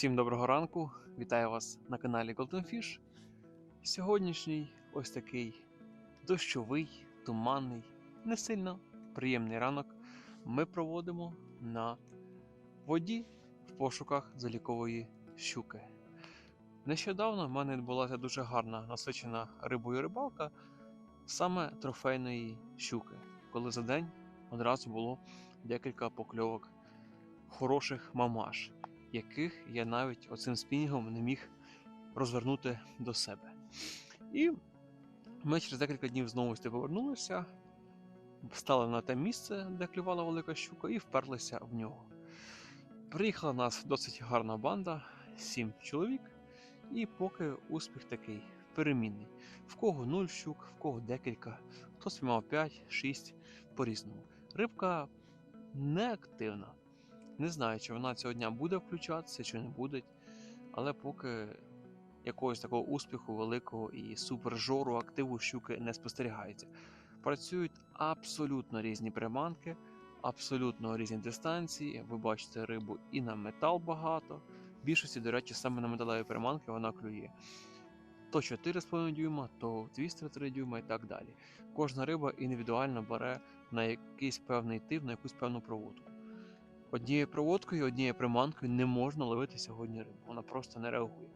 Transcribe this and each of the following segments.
Всім доброго ранку! Вітаю вас на каналі Golden Fish. Сьогоднішній ось такий дощовий, туманний, не сильно приємний ранок ми проводимо на воді в пошуках залікової щуки. Нещодавно в мене відбулася дуже гарна насичена рибою рибалка саме трофейної щуки, коли за день одразу було декілька покльовок хороших мамаш яких я навіть оцим спінінгом не міг розвернути до себе. І ми через декілька днів знову повернулися, стали на те місце, де клювала велика щука, і вперлися в нього. Приїхала нас досить гарна банда, сім чоловік, і поки успіх такий перемінний. В кого нуль щук, в кого декілька, хтось спіймав 5-6 по-різному. Рибка не активна. Не знаю, чи вона цього дня буде включатися, чи не буде. Але поки якогось такого успіху великого і супержору активу щуки не спостерігається. Працюють абсолютно різні приманки, абсолютно різні дистанції. Ви бачите рибу і на метал багато. В більшості, до речі, саме на металеві приманки вона клює. То 4,5 дюйма, то 203 дюйма і так далі. Кожна риба індивідуально бере на якийсь певний тип, на якусь певну проводку. Однією проводкою, однією приманкою не можна ловити сьогодні рибу. Вона просто не реагує.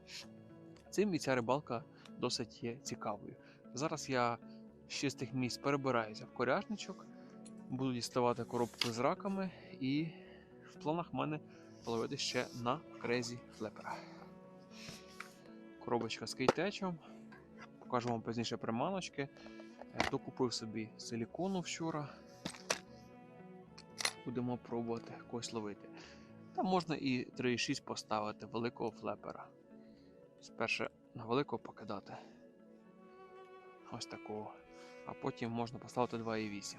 Цим і ця рибалка досить є цікавою. Зараз я з чистих місць перебираюся в коряжничок, буду діставати коробку з раками, і в планах в мене половити ще на крезі флепера. Коробочка з кейтечем. Покажу вам пізніше приманочки. Е, Докупив собі силікону вчора будемо пробувати когось ловити. Там можна і 3,6 поставити великого флепера. Спершу на великого покидати. Ось такого. А потім можна поставити 2,8.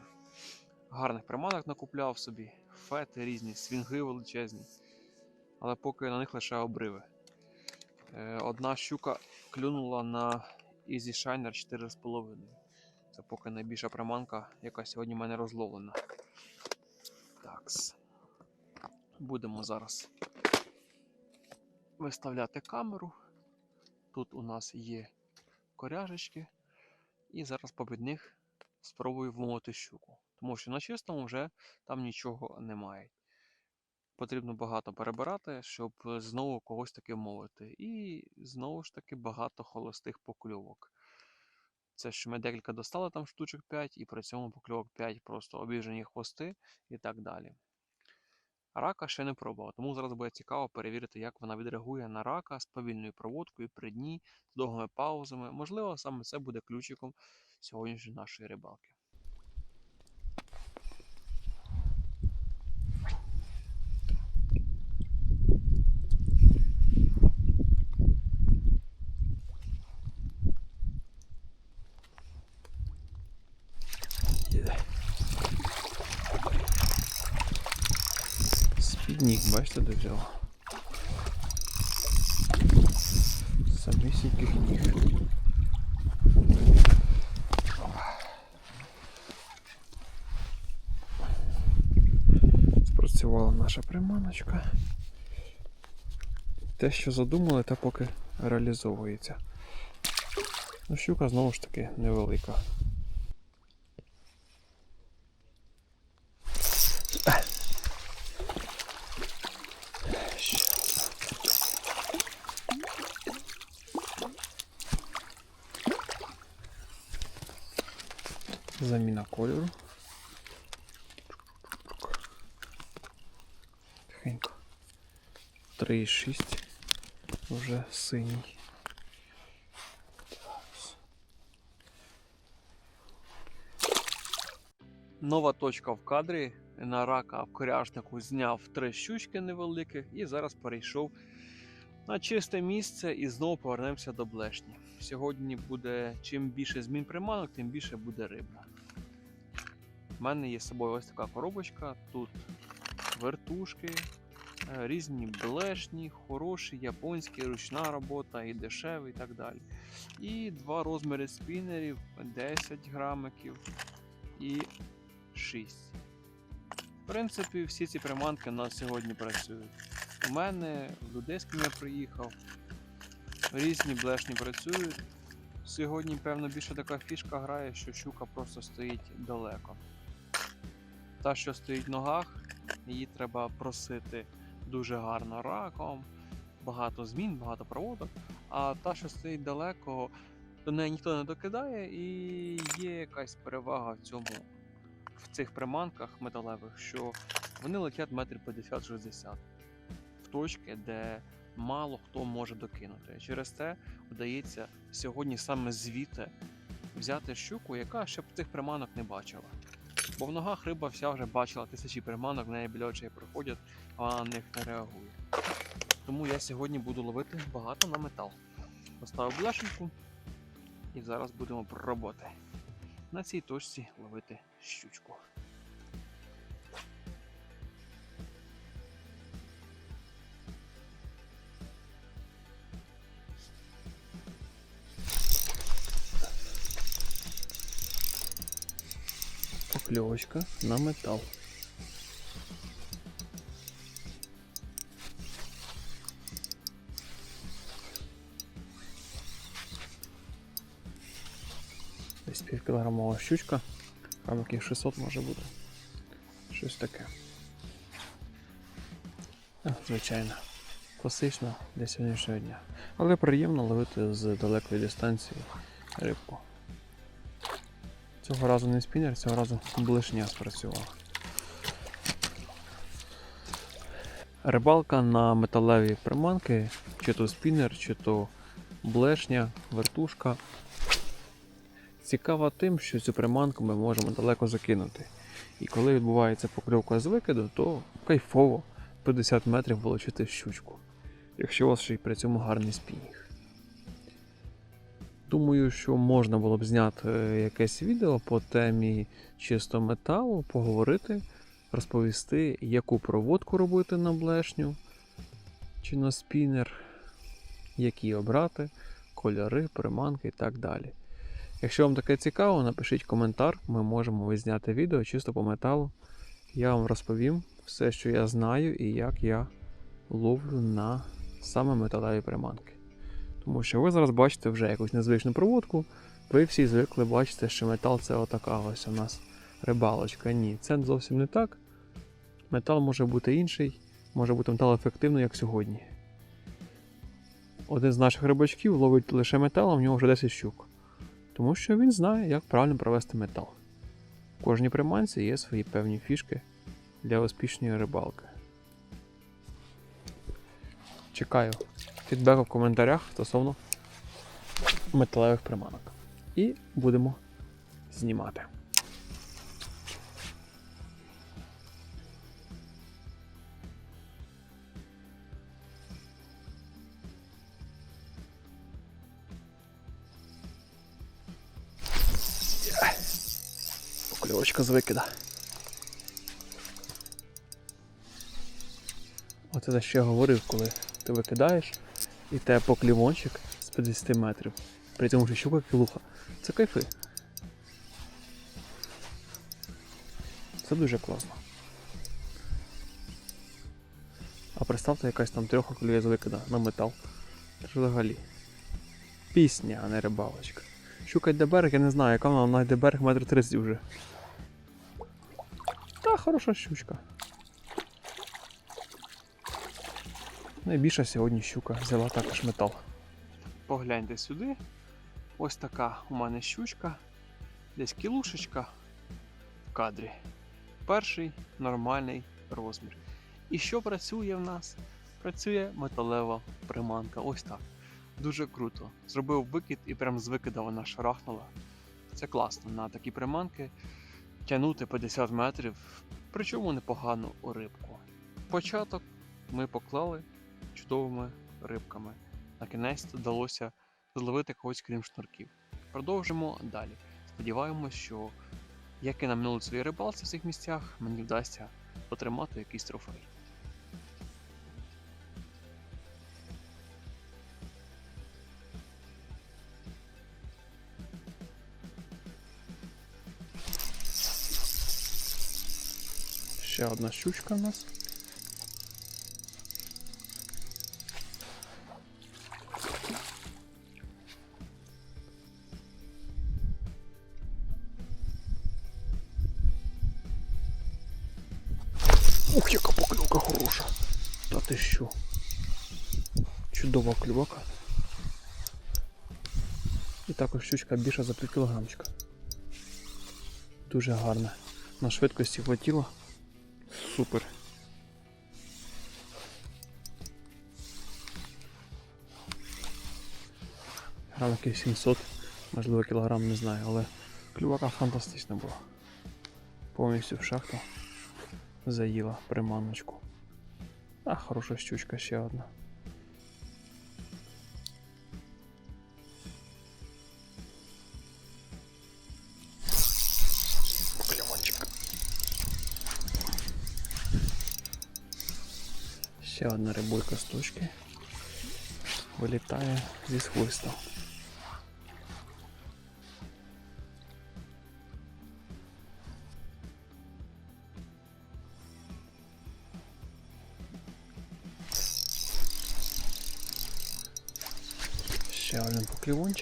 Гарних приманок накупляв собі, фети різні, свінги величезні. Але поки на них лише обриви. Е, Одна щука клюнула на Easy Shiner 4,5. Це поки найбільша приманка, яка сьогодні в мене розловлена. Такс. Будемо зараз виставляти камеру. Тут у нас є коряжечки, і зараз попід них спробую вмовити щуку. Тому що на чистому вже там нічого немає. Потрібно багато перебирати, щоб знову когось таки вмовити. І знову ж таки багато холостих покльовок. Це що ми декілька достали там штучок 5, і при цьому покльовок 5 просто обіжені хвости і так далі. Рака ще не пробував, тому зараз буде цікаво перевірити, як вона відреагує на рака з повільною проводкою при дні, з довгими паузами. Можливо, саме це буде ключиком сьогоднішньої нашої рибалки. Де взяв. Самісіньких ніг. Спрацювала наша приманочка. Те, що задумали, те поки реалізовується. Ну, щука знову ж таки невелика. Кольору. Тихенько. 3,6 вже синій. Нова точка в кадрі. На рака в коряшнику зняв три щучки невеликих і зараз перейшов на чисте місце і знову повернемося до блешні. Сьогодні буде чим більше змін приманок, тим більше буде риба. У мене є з собою ось така коробочка. Тут вертушки, е, різні блешні, хороші, японські, ручна робота і дешеві, і так далі. І два розміри спінерів 10 грамиків і 6. В принципі, всі ці приманки у нас сьогодні працюють. у мене, в людей, я приїхав. Різні блешні працюють. Сьогодні, певно, більше така фішка грає, що щука просто стоїть далеко. Та, що стоїть в ногах, її треба просити дуже гарно раком, багато змін, багато проводок. А та, що стоїть далеко, до неї ніхто не докидає, і є якась перевага в цьому, в цих приманках металевих, що вони летять метрів 50-60 в точки, де мало хто може докинути. Через те вдається сьогодні саме звідти взяти щуку, яка ще б цих приманок не бачила. Бо в ногах риба вся вже бачила тисячі приманок, в неї біля очей проходять, а вона на них не реагує. Тому я сьогодні буду ловити багато на метал. Поставив бляшенку і зараз будемо пробувати на цій точці ловити щучку. Покльовочка на метал. Десь півкілограмова щучка, грамів 600 може бути. Щось таке. А, звичайно, класично для сьогоднішнього дня. Але приємно ловити з далекої дистанції рибку. Цього разу не спінер, цього разу блишня спрацював. Рибалка на металеві приманки, чи то спінер, чи то блешня, вертушка. Цікава тим, що цю приманку ми можемо далеко закинути. І коли відбувається покльовка з викиду, то кайфово 50 метрів волочити щучку. Якщо у вас ще й при цьому гарний спінінг. Думаю, що можна було б зняти е, якесь відео по темі чисто металу, поговорити, розповісти, яку проводку робити на блешню чи на спінер, які обрати, кольори, приманки і так далі. Якщо вам таке цікаво, напишіть коментар, ми можемо відзняти відео чисто по металу. Я вам розповім все, що я знаю і як я ловлю на саме металеві приманки. Тому що ви зараз бачите вже якусь незвичну проводку. Ви всі звикли бачити, що метал це отака ось у нас рибалочка. Ні, це зовсім не так. Метал може бути інший, може бути метал ефективний, як сьогодні. Один з наших рибачків ловить лише метал, а в нього вже 10 щук. Тому що він знає, як правильно провести метал. В кожній приманці є свої певні фішки для успішної рибалки. Чекаю фідбеку в коментарях стосовно металевих приманок. І будемо знімати. Покльовочка з викида. Оце за що я говорив, коли ти викидаєш і тебе поклівончик з 50 метрів. При цьому що щука кілуха. Це кайфи. Це дуже класно. А представте якась там трьоха клює викида на метал. Це взагалі. Пісня, а не рибалочка. Щука йде берег, я не знаю, яка вона вона йде берег метр 30 вже. Та хороша щучка. Найбільша сьогодні щука взяла також метал. Погляньте сюди. Ось така у мене щучка. Десь кілушечка в кадрі. Перший нормальний розмір. І що працює в нас? Працює металева приманка. Ось так. Дуже круто. Зробив викид і прям з викида вона шарахнула. Це класно на такі приманки. Тягнути 50 метрів, причому непогану рибку. Початок ми поклали чудовими рибками. На кінець вдалося зловити когось крім шнурків. Продовжимо далі. Сподіваємось, що як і на минулій своїй рибалці в цих місцях, мені вдасться отримати якийсь трофей. Ще одна щучка в нас. Ух, яка поклювка хороша. Та ти що? Чудова клювака. І також щучка більша за пів кілограмчика. Дуже гарна. На швидкості хватило. Супер. Грам якийсь 700, можливо кілограм, не знаю, але клювака фантастична була. Повністю в шахту заїла приманочку. А, хороша щучка ще одна. Покльончик. Ще одна рибулька з точки. Вилітає зі схвистом.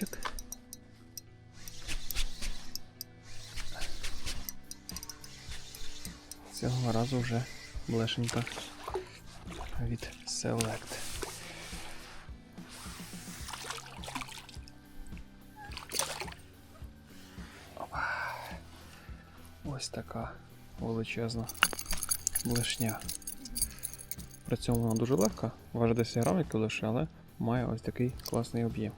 Один. Цього разу вже блешенька від Select. Опа. Ось така величезна блешня. При цьому вона дуже легка, важить 10 грамів лише, але має ось такий класний об'єм.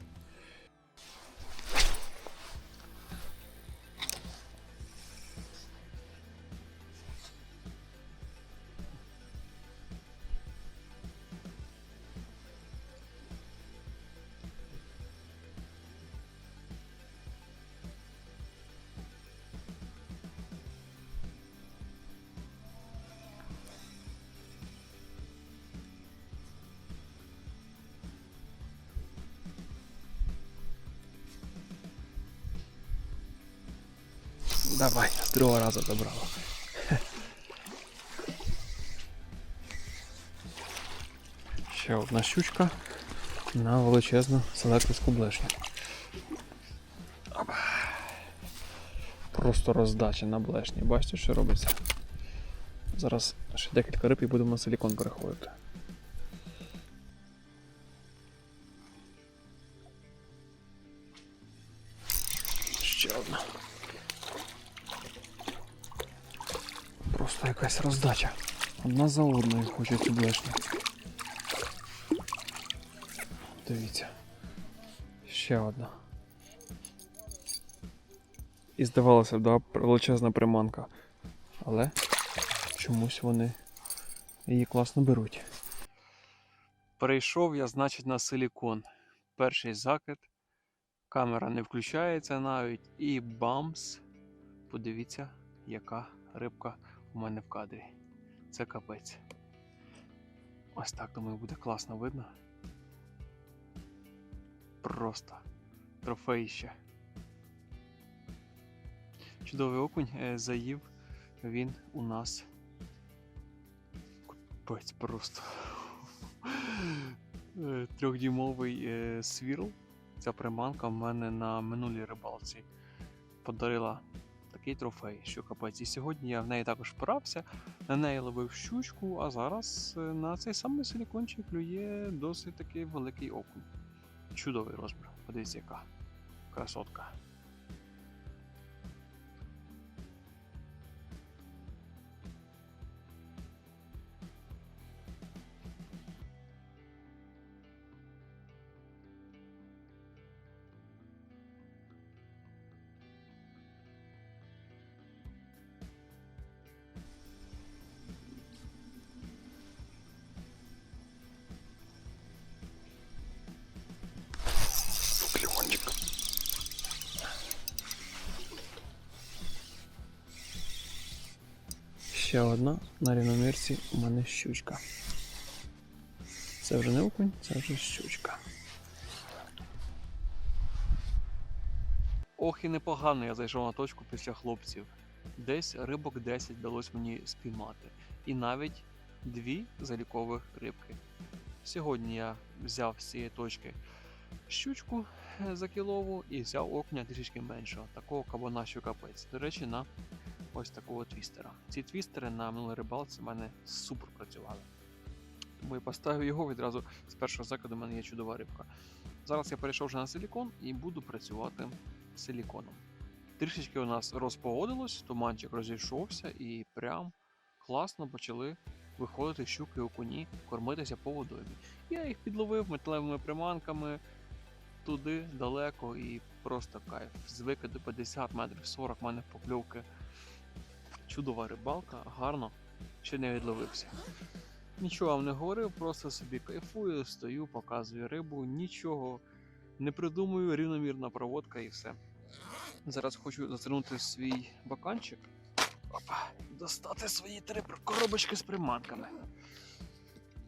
Давай, другого разу добрала. Ще одна щучка на величезну селекторську блешню. Просто роздача на блешні. Бачите, що робиться? Зараз ще декілька риб і будемо на силікон переходити. Ще одна. Просто якась роздача. Одна за одною хоче цю. Дивіться. Ще одна. І здавалося б, да, величезна приманка. Але чомусь вони її класно беруть. Перейшов я, значить, на силікон. Перший закид. Камера не включається навіть. І бамс. Подивіться, яка рибка у мене в кадрі. Це капець. Ось так, думаю, буде класно видно. Просто трофеїще. Чудовий окунь е, заїв він у нас. Капець просто. Е, Трьохдюймовий е, свірл. Ця приманка в мене на минулій рибалці подарила такий трофей, що капець. І сьогодні я в неї також впирався, на неї ловив щучку, а зараз е, на цей самий силікончик клює досить такий великий окунь. Чудовий розмір. Подивіться, яка красотка. Ще одна на рівномірці у мене щучка. Це вже не окунь, це вже щучка. Ох і непогано я зайшов на точку після хлопців. Десь рибок 10 вдалося мені спіймати. І навіть дві залікових рибки. Сьогодні я взяв з цієї точки щучку е, за кілову і взяв окуня трішки меншого, такого кабана, що капець. До речі, на ось такого твістера. Ці твістери на минулій рибалці в мене супер працювали. Тому я поставив його відразу з першого закиду. У мене є чудова рибка. Зараз я перейшов вже на силікон і буду працювати силіконом. Трішечки у нас розпогодилось, туманчик розійшовся і прям класно почали виходити щуки окуні, кормитися по водоймі. Я їх підловив металевими приманками туди далеко і просто кайф. З викиду 50 метрів 40 в мене покльовки. Чудова рибалка, гарно, ще не відловився. Нічого вам не говорив, просто собі кайфую, стою, показую рибу, нічого не придумую, рівномірна проводка і все. Зараз хочу зазирнути в свій баканчик. Опа, достати свої три коробочки з приманками.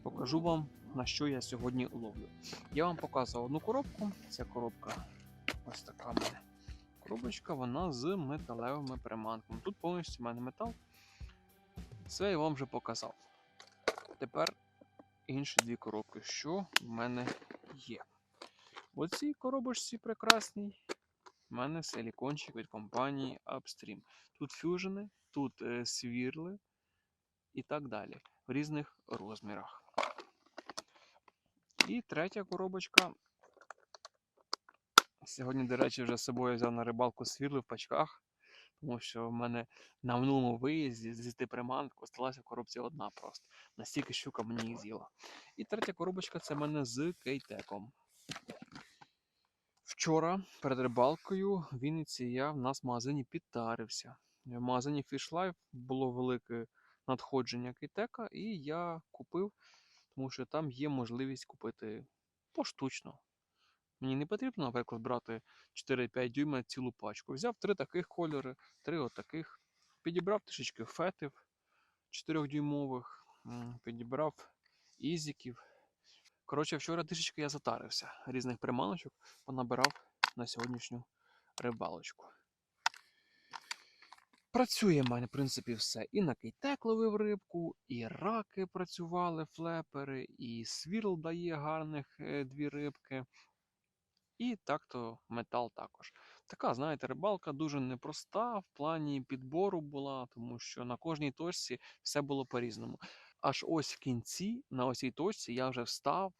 Покажу вам, на що я сьогодні ловлю. Я вам показував одну коробку. Ця коробка ось така в мене. Коробочка, вона з металевими приманками. Тут повністю в мене метал. Це я вам вже показав. Тепер інші дві коробки, що в мене є. В оцій коробочці прекрасній. У мене силікончик від компанії Upstream. Тут фюжени, тут е, свірли і так далі. В різних розмірах. І третя коробочка. Сьогодні, до речі, вже з собою взяв на рибалку свірли в пачках, тому що в мене на минулому виїзді з 10 приманок осталася в одна просто. Настільки щука мені їх з'їла. І третя коробочка це в мене з кейтеком. Вчора перед рибалкою в Вінниці я в нас в магазині підтарився. В магазині Fish Life було велике надходження кейтека, і я купив, тому що там є можливість купити поштучно. Мені не потрібно, наприклад, брати 4-5 дюйма цілу пачку. Взяв три таких кольори, три отаких. Підібрав трішечки фетів 4-дюймових, підібрав ізіків. Коротше, вчора трішечки я затарився різних приманочок, понабирав на сьогоднішню рибалочку. Працює в мене, в принципі, все. І на кейтек ловив рибку, і раки працювали, флепери, і свірл дає гарних е, дві рибки. І так-то метал також. Така, знаєте, рибалка дуже непроста в плані підбору була, тому що на кожній точці все було по-різному. Аж ось в кінці, на ось цій точці, я вже встав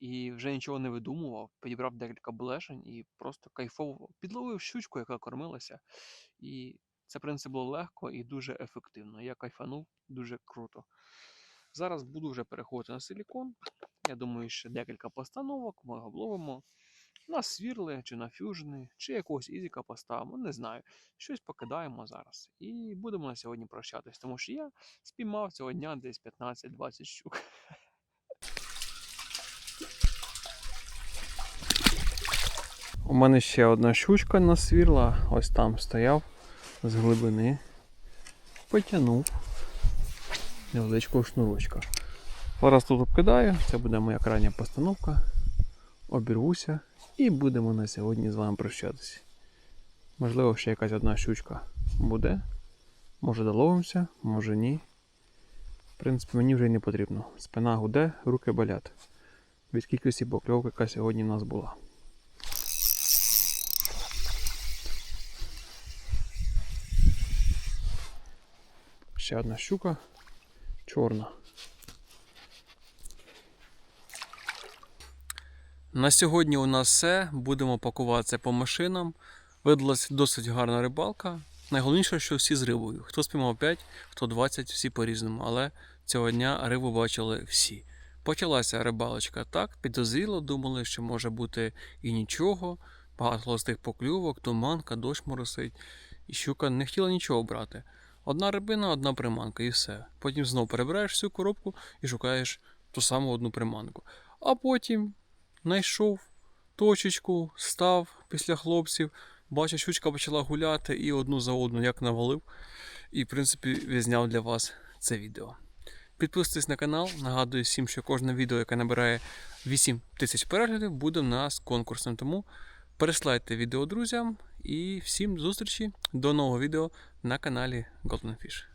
і вже нічого не видумував, підібрав декілька блешень і просто кайфово підловив щучку, яка кормилася. І це, в принципі, було легко і дуже ефективно. Я кайфанув дуже круто. Зараз буду вже переходити на силікон. Я думаю, ще декілька постановок ми обловимо. На свірли, чи на фюжни, чи якогось ізіка поставимо, не знаю. Щось покидаємо зараз. І будемо на сьогодні прощатись, тому що я спіймав цього дня десь 15-20 щук. У мене ще одна щучка на свірла, ось там стояв з глибини. Потягнув невеличкого шнурочка. Зараз тут обкидаю, це буде моя крайня постановка. Обірвуся і будемо на сьогодні з вами прощатися. Можливо, ще якась одна щучка буде. Може доловимося, може ні. В принципі, мені вже й не потрібно. Спина гуде, руки болять. Від кількості покльовок, яка сьогодні в нас була. Ще одна щука чорна. На сьогодні у нас все. Будемо пакуватися по машинам. Видалась досить гарна рибалка. Найголовніше, що всі з рибою. Хто спіймав 5, хто 20, всі по-різному. Але цього дня рибу бачили всі. Почалася рибалочка так, підозріло, думали, що може бути і нічого. Багато холостих поклювок, туманка, дощ моросить. І щука не хотіла нічого брати. Одна рибина, одна приманка і все. Потім знову перебираєш всю коробку і шукаєш ту саму одну приманку. А потім знайшов точечку, став після хлопців, бачу, щучка почала гуляти і одну за одну як навалив. І, в принципі, відзняв для вас це відео. Підписуйтесь на канал. Нагадую всім, що кожне відео, яке набирає 8 тисяч переглядів, буде в нас конкурсом. Тому переслайте відео друзям і всім зустрічі до нового відео на каналі Golden Fish.